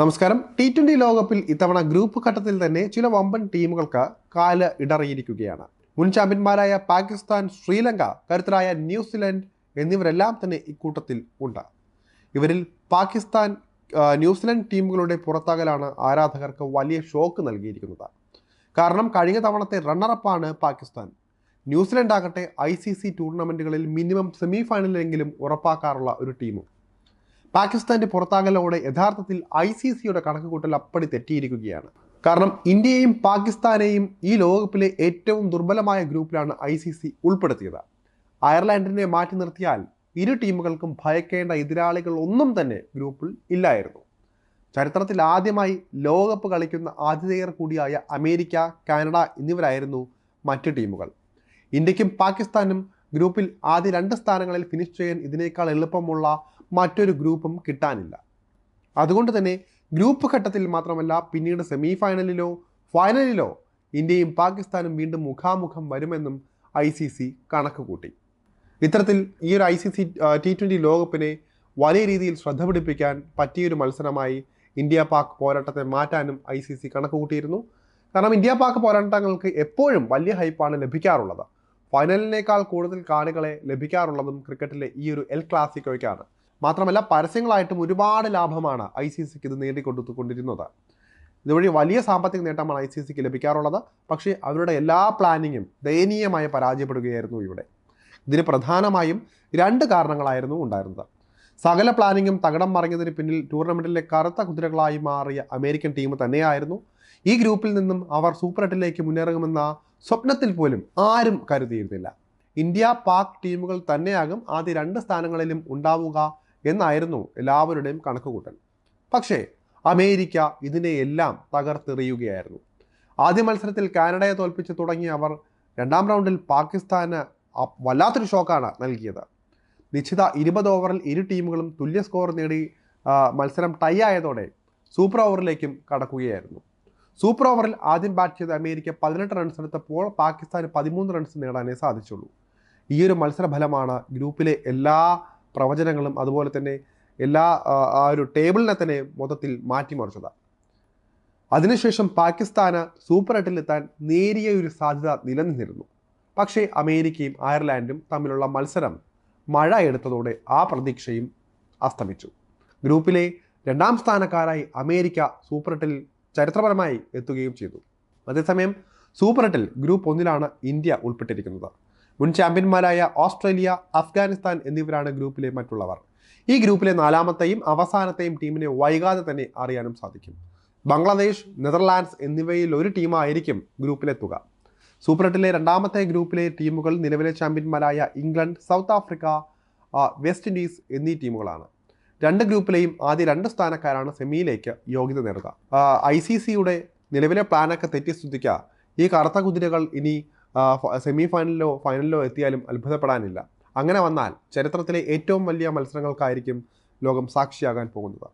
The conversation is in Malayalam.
നമസ്കാരം. ടി ട്വന്റി ലോകകപ്പിൽ ഇത്തവണ ഗ്രൂപ്പ് ഘട്ടത്തിൽ തന്നെ ചില വമ്പൻ ടീമുകൾക്ക് കാൽ ഇടറിയിരിക്കുകയാണ്. മുൻ ചാമ്പ്യന്മാരായ പാകിസ്ഥാൻ ശ്രീലങ്ക കരുത്തരായ ന്യൂസിലൻഡ് എന്നിവരെല്ലാം തന്നെ ഇക്കൂട്ടത്തിൽ ഉണ്ട്. ഇവരിൽ പാകിസ്ഥാൻ ന്യൂസിലൻഡ് ടീമുകളുടെ പുറത്താകലാണ് ആരാധകർക്ക് വലിയ ഷോക്ക് നൽകിയിരിക്കുന്നത്. കാരണം കഴിഞ്ഞ തവണത്തെ റണ്ണറപ്പാണ് പാകിസ്ഥാൻ. ന്യൂസിലൻഡ് ആകട്ടെ ഐ സി സി ടൂർണമെന്റുകളിൽ മിനിമം സെമി ഫൈനലിലെങ്കിലും ഉറപ്പാക്കാറുള്ള ഒരു ടീമും. പാകിസ്ഥാന്റെ പുറത്താകലോടെ യഥാർത്ഥത്തിൽ ഐ സി സിയുടെ കണക്കുകൂട്ടൽ അപ്പടി തെറ്റിയിരിക്കുകയാണ്. കാരണം ഇന്ത്യയെയും പാകിസ്ഥാനെയും ഈ ലോകകപ്പിലെ ഏറ്റവും ദുർബലമായ ഗ്രൂപ്പിലാണ് ഐ സി സി ഉൾപ്പെടുത്തിയത്. അയർലൻഡിനെ മാറ്റി നിർത്തിയാൽ ഇരു ടീമുകൾക്കും ഭയക്കേണ്ട എതിരാളികൾ ഒന്നും തന്നെ ഗ്രൂപ്പിൽ ഇല്ലായിരുന്നു. ചരിത്രത്തിൽ ആദ്യമായി ലോകകപ്പ് കളിക്കുന്ന ആതിഥേയർ കൂടിയായ അമേരിക്ക കാനഡ എന്നിവരായിരുന്നു മറ്റ് ടീമുകൾ. ഇന്ത്യക്കും പാകിസ്ഥാനും ഗ്രൂപ്പിൽ ആദ്യ രണ്ട് സ്ഥാനങ്ങളിൽ ഫിനിഷ് ചെയ്യാൻ ഇതിനേക്കാൾ എളുപ്പമുള്ള മറ്റൊരു ഗ്രൂപ്പും കിട്ടാനില്ല. അതുകൊണ്ട് തന്നെ ഗ്രൂപ്പ് ഘട്ടത്തിൽ മാത്രമല്ല പിന്നീട് സെമി ഫൈനലിലോ ഫൈനലിലോ ഇന്ത്യയും പാകിസ്ഥാനും വീണ്ടും മുഖാമുഖം വരുമെന്നും ഐ സി സി കണക്ക് കൂട്ടി. ഇത്തരത്തിൽ ഈ ഒരു I C C T twenty ലോകകപ്പിനെ വലിയ രീതിയിൽ ശ്രദ്ധ പിടിപ്പിക്കാൻ പറ്റിയൊരു മത്സരമായി ഇന്ത്യ പാക് പോരാട്ടത്തെ മാറ്റാനും ഐ സി സി കണക്ക് കൂട്ടിയിരുന്നു. കാരണം ഇന്ത്യ പാക് പോരാട്ടങ്ങൾക്ക് എപ്പോഴും വലിയ ഹൈപ്പാണ് ലഭിക്കാറുള്ളത്. ഫൈനലിനേക്കാൾ കൂടുതൽ കാണികളെ ലഭിക്കാറുള്ളതും ക്രിക്കറ്റിലെ ഈ ഒരു എൽ ക്ലാസിക്കോയ്ക്കാണ്. മാത്രമല്ല പരസ്യങ്ങളായിട്ടും ഒരുപാട് ലാഭമാണ് ഐ സി സിക്ക് ഇത് നേടിക്കൊടുത്തുകൊണ്ടിരുന്നത്. ഇതുവഴി വലിയ സാമ്പത്തിക നേട്ടമാണ് ഐ സി സിക്ക് ലഭിക്കാറുള്ളത്. പക്ഷേ അവരുടെ എല്ലാ പ്ലാനിങ്ങും ദയനീയമായി പരാജയപ്പെടുകയായിരുന്നു ഇവിടെ. ഇതിന് പ്രധാനമായും രണ്ട് കാരണങ്ങളായിരുന്നു ഉണ്ടായിരുന്നത്. സകല പ്ലാനിങ്ങും തകടം മറിഞ്ഞതിന് പിന്നിൽ ടൂർണമെന്റിലെ കറുത്ത കുതിരകളായി മാറിയ അമേരിക്കൻ ടീം തന്നെയായിരുന്നു. ഈ ഗ്രൂപ്പിൽ നിന്നും അവർ സൂപ്പർ എട്ടിലേക്ക് മുന്നേറുമെന്ന സ്വപ്നത്തിൽ പോലും ആരും കരുതിയിരുന്നില്ല. ഇന്ത്യ പാക് ടീമുകൾ തന്നെയാകും ആദ്യ രണ്ട് സ്ഥാനങ്ങളിലും ഉണ്ടാവുക എന്നായിരുന്നു എല്ലാവരുടെയും കണക്കുകൂട്ടൽ. പക്ഷേ അമേരിക്ക ഇതിനെയെല്ലാം തകർത്തെറിയുകയായിരുന്നു. ആദ്യ മത്സരത്തിൽ കാനഡയെ തോൽപ്പിച്ച് തുടങ്ങിയ അവർ രണ്ടാം റൗണ്ടിൽ പാകിസ്ഥാന് വല്ലാത്തൊരു ഷോക്കാണ് നൽകിയത്. നിശ്ചിത ഇരുപത് ഓവറിൽ ഇരു ടീമുകളും തുല്യ സ്കോർ നേടി മത്സരം ടൈ ആയതോടെ സൂപ്പർ ഓവറിലേക്കും കടക്കുകയായിരുന്നു. സൂപ്പർ ഓവറിൽ ആദ്യം ബാറ്റ് ചെയ്ത അമേരിക്ക പതിനെട്ട് റൺസ് എടുത്തപ്പോൾ പാകിസ്ഥാന് പതിമൂന്ന് റൺസ് നേടാനേ സാധിച്ചുള്ളൂ. ഈ ഒരു മത്സരഫലമാണ് ഗ്രൂപ്പിലെ എല്ലാ പ്രവചനങ്ങളും അതുപോലെ തന്നെ എല്ലാ ആ, ഒരു ടേബിളിനെ തന്നെ മൊത്തത്തിൽ മാറ്റിമറിച്ചത്. അതിനുശേഷം പാകിസ്ഥാന് സൂപ്പർ എട്ടിലെത്താൻ നേരിയ ഒരു സാധ്യത നിലനിന്നിരുന്നു. പക്ഷേ അമേരിക്കയും അയർലാൻഡും തമ്മിലുള്ള മത്സരം മഴ എടുത്തതോടെ ആ പ്രതീക്ഷയും അസ്തമിച്ചു. ഗ്രൂപ്പിലെ രണ്ടാം സ്ഥാനക്കാരായി അമേരിക്ക സൂപ്പർ എട്ടിൽ ചരിത്രപരമായി എത്തുകയും ചെയ്തു. അതേസമയം സൂപ്പർ എട്ടിൽ ഗ്രൂപ്പ് ഒന്നിലാണ് ഇന്ത്യ ഉൾപ്പെട്ടിരിക്കുന്നത്. മുൻ ചാമ്പ്യന്മാരായ ഓസ്ട്രേലിയ അഫ്ഗാനിസ്ഥാൻ എന്നിവരാണ് ഗ്രൂപ്പിലെ മറ്റുള്ളവർ. ഈ ഗ്രൂപ്പിലെ നാലാമത്തെയും അവസാനത്തെയും ടീമിനെ വൈകാതെ തന്നെ അറിയാനും സാധിക്കും. ബംഗ്ലാദേശ് നെതർലാൻഡ്സ് എന്നിവയിൽ ഒരു ടീമായിരിക്കും ഗ്രൂപ്പിലെത്തുക. സൂപ്പർ എട്ടിലെ രണ്ടാമത്തെ ഗ്രൂപ്പിലെ ടീമുകൾ നിലവിലെ ചാമ്പ്യന്മാരായ England South Africa West Indies എന്നീ ടീമുകളാണ്. രണ്ട് ഗ്രൂപ്പിലെയും ആദ്യ രണ്ട് സ്ഥാനക്കാരാണ് സെമിയിലേക്ക് യോഗ്യത നേടുക. ഐ സി സിയുടെ നിലവിലെ പ്ലാനൊക്കെ തെറ്റി സ്തുതിക്കുക ഈ കറുത്ത കുതിരകൾ ഇനി സെമി ഫൈനലിലോ ഫൈനലിലോ എത്തിയാലും അത്ഭുതപ്പെടാനില്ല. അങ്ങനെ വന്നാൽ ചരിത്രത്തിലെ ഏറ്റവും വലിയ മത്സരങ്ങൾക്കായിരിക്കും ലോകം സാക്ഷിയാകാൻ പോകുന്നത്.